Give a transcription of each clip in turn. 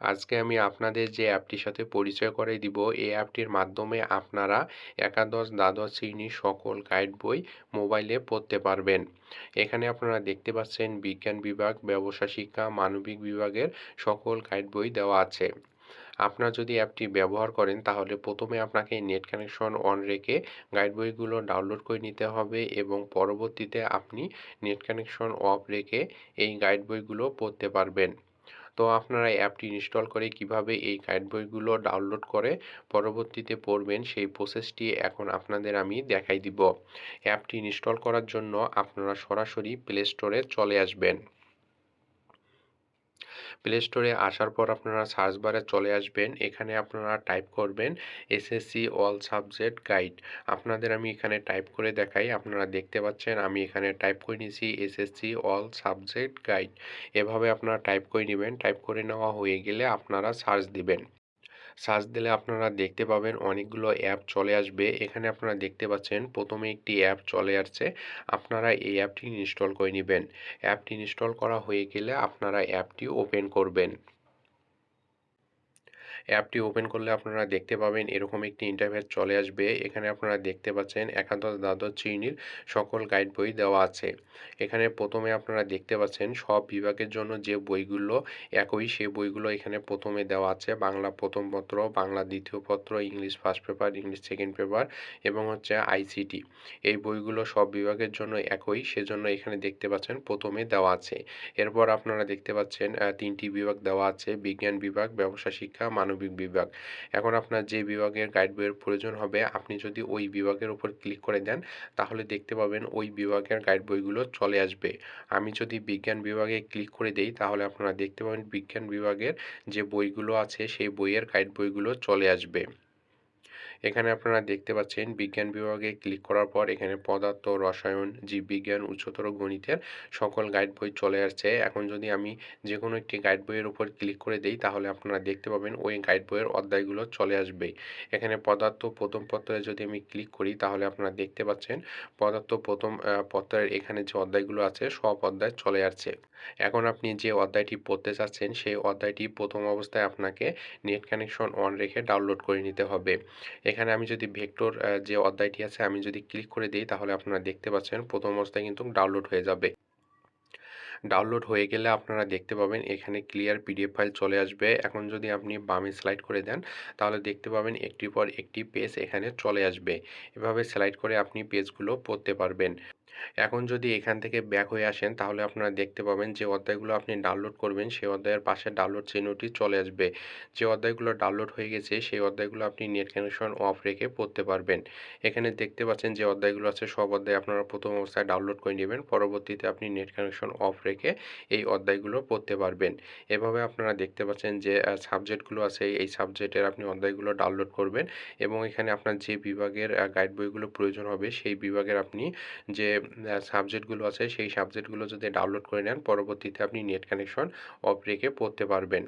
আজকে আমি আপনাদের যে অ্যাপটির সাথে পরিচয় করে দিব, এই অ্যাপটির মাধ্যমে আপনারা একাদশ, দ্বাদশ শ্রেণির সকল গাইড বই মোবাইলে পড়তে পারবেন। এখানে আপনারা দেখতে পাচ্ছেন বিজ্ঞান বিভাগ, ব্যবসা শিক্ষা, মানবিক বিভাগের সকল গাইড বই দেওয়া আছে। আপনারা যদি অ্যাপটি ব্যবহার করেন, তাহলে প্রথমে আপনাকে নেট কানেকশন অন রেখে গাইড বইগুলো ডাউনলোড করে নিতে হবে এবং পরবর্তীতে আপনি নেট কানেকশন অফ রেখে এই গাইড বইগুলো পড়তে পারবেন। তো আপনারা অ্যাপটি ইনস্টল করে কীভাবে এই গাইড বইগুলো ডাউনলোড করে পরবর্তীতে পড়বেন, সেই প্রসেসটি এখন আপনাদের আমি দেখাই দিব। অ্যাপটি ইনস্টল করার জন্য আপনারা সরাসরি প্লে স্টোরে চলে আসবেন। প্লে স্টোরে আসার পর আপনারা সার্চ বারে চলে আসবেন। এখানে আপনারা টাইপ করবেন এসএসসি অল সাবজেক্ট গাইড আপনাদের আমি এখানে টাইপ করে দেখাই। আপনারা দেখতে পাচ্ছেন আমি এখানে টাইপ করে নিয়েছি এসএসসি অল সাবজেক্ট গাইড এভাবে আপনারা টাইপ করে নেবেন। টাইপ করে নেওয়া হয়ে গেলে আপনারা সার্চ দিবেন। সার্চ দিলে আপনারা দেখতে পাবেন অনেকগুলো অ্যাপ চলে আসবে। এখানে আপনারা দেখতে পাচ্ছেন প্রথমে একটি অ্যাপ চলে আসছে। আপনারা এই অ্যাপটি ইনস্টল করে নেবেন। অ্যাপটি ইনস্টল করা হয়ে গেলে আপনারা অ্যাপটি ওপেন করবেন। অ্যাপটি ওপেন করলে আপনারা দেখতে পাবেন এরকম একটি ইন্টারভেস চলে আসবে। এখানে আপনারা দেখতে পাচ্ছেন একাদশ দ্বাদশ শ্রেণির সকল গাইড বই দেওয়া আছে। এখানে প্রথমে আপনারা দেখতে পাচ্ছেন সব বিভাগের জন্য যে বইগুলো একই, সে বইগুলো এখানে প্রথমে দেওয়া আছে। বাংলা প্রথম পত্র, বাংলা দ্বিতীয় পত্র, English first paper English second paper এবং হচ্ছে আইসিটি এই বইগুলো সব বিভাগের জন্য একই, সেজন্য এখানে দেখতে পাচ্ছেন প্রথমে দেওয়া আছে। এরপর আপনারা দেখতে পাচ্ছেন তিনটি বিভাগ দেওয়া আছে, বিজ্ঞান বিভাগ, ব্যবসা শিক্ষা মানবিক বিভাগ। এখন আপনার যে বিভাগের গাইড বইয়ের প্রয়োজন হবে, আপনি যদি ওই বিভাগের উপর ক্লিক করে দেন, তাহলে দেখতে পাবেন ওই বিভাগের গাইড বইগুলো চলে আসবে। আমি যদি বিজ্ঞান বিভাগে ক্লিক করে দেই, তাহলে আপনারা দেখতে পাবেন বিজ্ঞান বিভাগের যে বইগুলো আছে, সেই বইয়ের গাইড বইগুলো চলে আসবে। এখানে আপনারা দেখতে পাচ্ছেন বিজ্ঞান বিভাগে ক্লিক করার পর এখানে পদার্থ, রসায়ন, জীববিজ্ঞান, উচ্চতর গণিতের সকল গাইড বই চলে আসছে। এখন যদি আমি যে কোনো একটি গাইড বইয়ের উপর ক্লিক করে দেই, তাহলে আপনারা দেখতে পাবেন ওই গাইড বইয়ের অধ্যায়গুলো চলে আসবে। এখানে পদার্থ প্রথম পত্রে যদি আমি ক্লিক করি, তাহলে আপনারা দেখতে পাচ্ছেন পদার্থ প্রথম পত্রের এখানে যে অধ্যায়গুলো আছে, সব অধ্যায় চলে আসছে। এখন আপনি যে অধ্যায়টি পড়তে চাচ্ছেন, সেই অধ্যায়টি প্রথম অবস্থায় আপনাকে নেট কানেকশন অন রেখে ডাউনলোড করে নিতে হবে। এখানে আমি যদি ভেক্টর যে অধ্যায়টি আছে, আমি যদি ক্লিক করে দিই, তাহলে আপনারা দেখতে পাচ্ছেন প্রথম অবস্থায় কিন্তু ডাউনলোড হয়ে যাবে। ডাউনলোড হয়ে গেলে আপনারা দেখতে পাবেন এখানে ক্লিয়ার পিডিএফ ফাইল চলে আসবে। এখন যদি আপনি বামে স্লাইড করে দেন, তাহলে দেখতে পাবেন একটির পর একটি পেজ এখানে চলে আসবে। এভাবে স্লাইড করে আপনি পেজগুলো পড়তে পারবেন। এখন যদি এখান থেকে ব্যাক হয়ে আসেন, তাহলে আপনারা দেখতে পাবেন যে অধ্যায়গুলো আপনি ডাউনলোড করবেন সেই অধ্যায়ের পাশে ডাউনলোড চিহ্নটি চলে আসবে। যে অধ্যায়গুলো ডাউনলোড হয়ে গেছে, সেই অধ্যায়গুলো আপনি নেট কানেকশন অফ রেখে পড়তে পারবেন। এখানে দেখতে পাচ্ছেন যে অধ্যায়গুলো আছে, সব অধ্যায় আপনারা প্রথম অবস্থায় ডাউনলোড করে নেবেন, পরবর্তীতে আপনি নেট কানেকশন অফ রেখে এই অধ্যায়গুলো পড়তে পারবেন। এভাবে আপনারা দেখতে পাচ্ছেন যে সাবজেক্টগুলো আছে, এই সাবজেক্টের আপনি অধ্যায়গুলো ডাউনলোড করবেন এবং এখানে আপনার যে বিভাগের গাইড বইগুলো প্রয়োজন হবে, সেই বিভাগের আপনি যে সাবজেক্টগুলো আছে, সেই সাবজেক্টগুলো যদি ডাউনলোড করে নেন, পরবর্তীতে আপনি নেট কানেকশন অফ রেখে পড়তে পারবেন।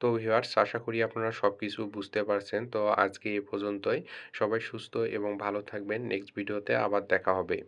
তো ভিউয়ার্স আশা করি আপনারা সব কিছু বুঝতে পারছেন। তো আজকে এ পর্যন্তই। সবাই সুস্থ এবং ভালো থাকবেন। নেক্সট ভিডিওতে আবার দেখা হবে।